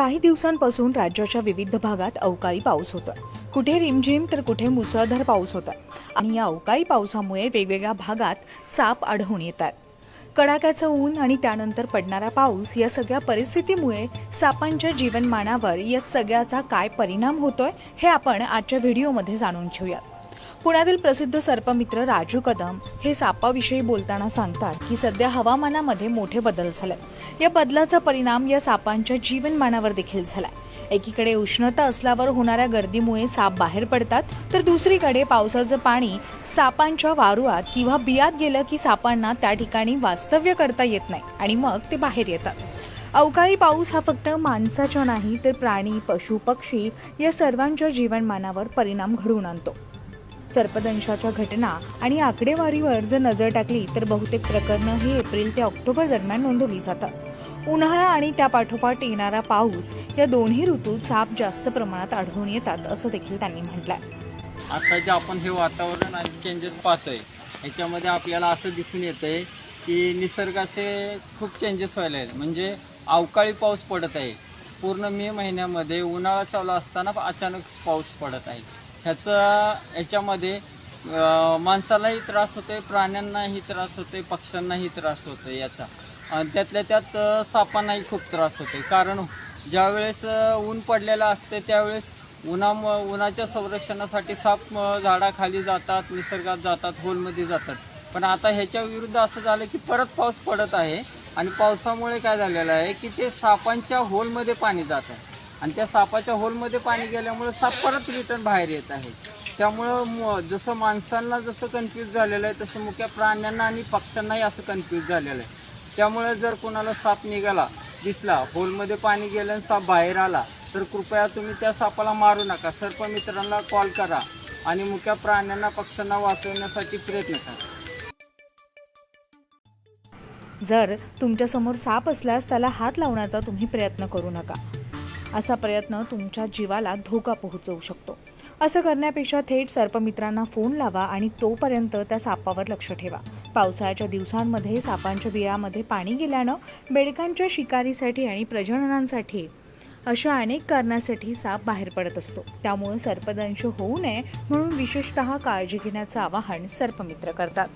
काही दिवसांपासून राज्याच्या विविध भागात अवकाळी पाऊस होता कुठे रिमझिम तर कुठे मुसळधार पाऊस होता आणि या अवकाळी पावसामुळे वेगवेगळ्या भागात साप आढळून येत आहेत कडाक्याचं ऊन आणि त्यानंतर पडणारा पाऊस या सगळ्या परिस्थितीमुळे सापांच्या जीवनमानावर या सगळ्याचा काय परिणाम होतोय हे आपण आजच्या व्हिडिओमध्ये जाणून घेऊयात. पुण्यातील प्रसिद्ध सर्पमित्र राजू कदम हे सापाविषयी बोलताना सांगतात की सध्या हवामानामध्ये मोठे बदल झाले या बदलाचा परिणाम या सापांच्या जीवनमानावर देखील झाला एकीकडे उष्णता असल्यावर होणाऱ्या गर्दीमुळे साप बाहेर पडतात तर दुसरीकडे पावसाचं पाणी सापांच्या वारुळात किंवा बियात गेलं की सापांना त्या ठिकाणी वास्तव्य करता येत नाही आणि मग ते बाहेर येतात. अवकाळी पाऊस हा फक्त माणसाच्या नाही तर प्राणी पशु पक्षी या सर्वांच्या जीवनमानावर परिणाम घडवून आणतो. सर्पदंशाच्या घटना आणि आकडेवारीवर जर नजर टाकली तर बहुतेक प्रकरणं ही एप्रिल ते ऑक्टोबर दरम्यान नोंदवली जातात. उन्हाळा आणि त्यापाठोपाठ येणारा पाऊस या दोन्ही ऋतूत साप जास्त प्रमाणात आढळून येतात असं देखील त्यांनी म्हटलंय. आता जे आपण हे वातावरण आणि चेंजेस पाहतोय याच्यामध्ये आपल्याला असं दिसून येतंय की निसर्गाचे खूप चेंजेस व्हायला आहेत. म्हणजे अवकाळी पाऊस पडत आहे. पूर्ण मे महिन्यामध्ये उन्हाळा चालू असताना अचानक पाऊस पडत आहे. ह्याचा ह्याच्यामध्ये माणसालाही त्रास होतोय प्राण्यांनाही त्रास होतोय पक्ष्यांनाही त्रास होतोय याचा. आणि त्यातल्या त्यात सापांनाही खूप त्रास होते कारण ज्यावेळेस ऊन पडलेलं असते त्यावेळेस उन्हाम उन्हाच्या संरक्षणासाठी साप झाडाखाली जातात निसर्गात जातात होलमध्ये जातात. पण आता ह्याच्या विरुद्ध असं झालं की परत पाऊस पडत आहे. आणि पावसामुळे काय झालेलं आहे की ते सापांच्या होलमध्ये पाणी जात आहे. आणि त्या सापाच्या होलमध्ये पाणी गेल्यामुळे साप परत रिटर्न बाहेर येत आहे. त्यामुळं जसं माणसांना जसं कन्फ्यूज झालेलं आहे तसं मुख्य प्राण्यांना आणि पक्ष्यांनाही असं कन्फ्यूज झालेलं आहे. त्यामुळे जर कोणाला साप निघाला दिसला होलमध्ये पाणी गेलं आणि साप बाहेर आला तर कृपया तुम्ही त्या सापाला मारू नका. सर्प मित्रांना कॉल करा आणि मुख्या प्राण्यांना पक्ष्यांना वाचवण्यासाठी प्रयत्न करा. जर तुमच्यासमोर साप असल्यास त्याला हात लावण्याचा तुम्ही प्रयत्न करू नका. असा प्रयत्न तुमच्या जीवाला धोका पोहोचवू शकतो. असं करण्यापेक्षा थेट सर्पमित्रांना फोन लावा आणि तोपर्यंत त्या सापावर लक्ष ठेवा. पावसाळ्याच्या दिवसांमध्ये सापांच्या बियामध्ये पाणी गेल्यानं बेडकांच्या शिकारीसाठी आणि प्रजननांसाठी अशा अनेक कारणासाठी साप बाहेर पडत असतो. त्यामुळे सर्पदंश होऊ नये म्हणून विशेषतः काळजी घेण्याचं आवाहन सर्पमित्र करतात.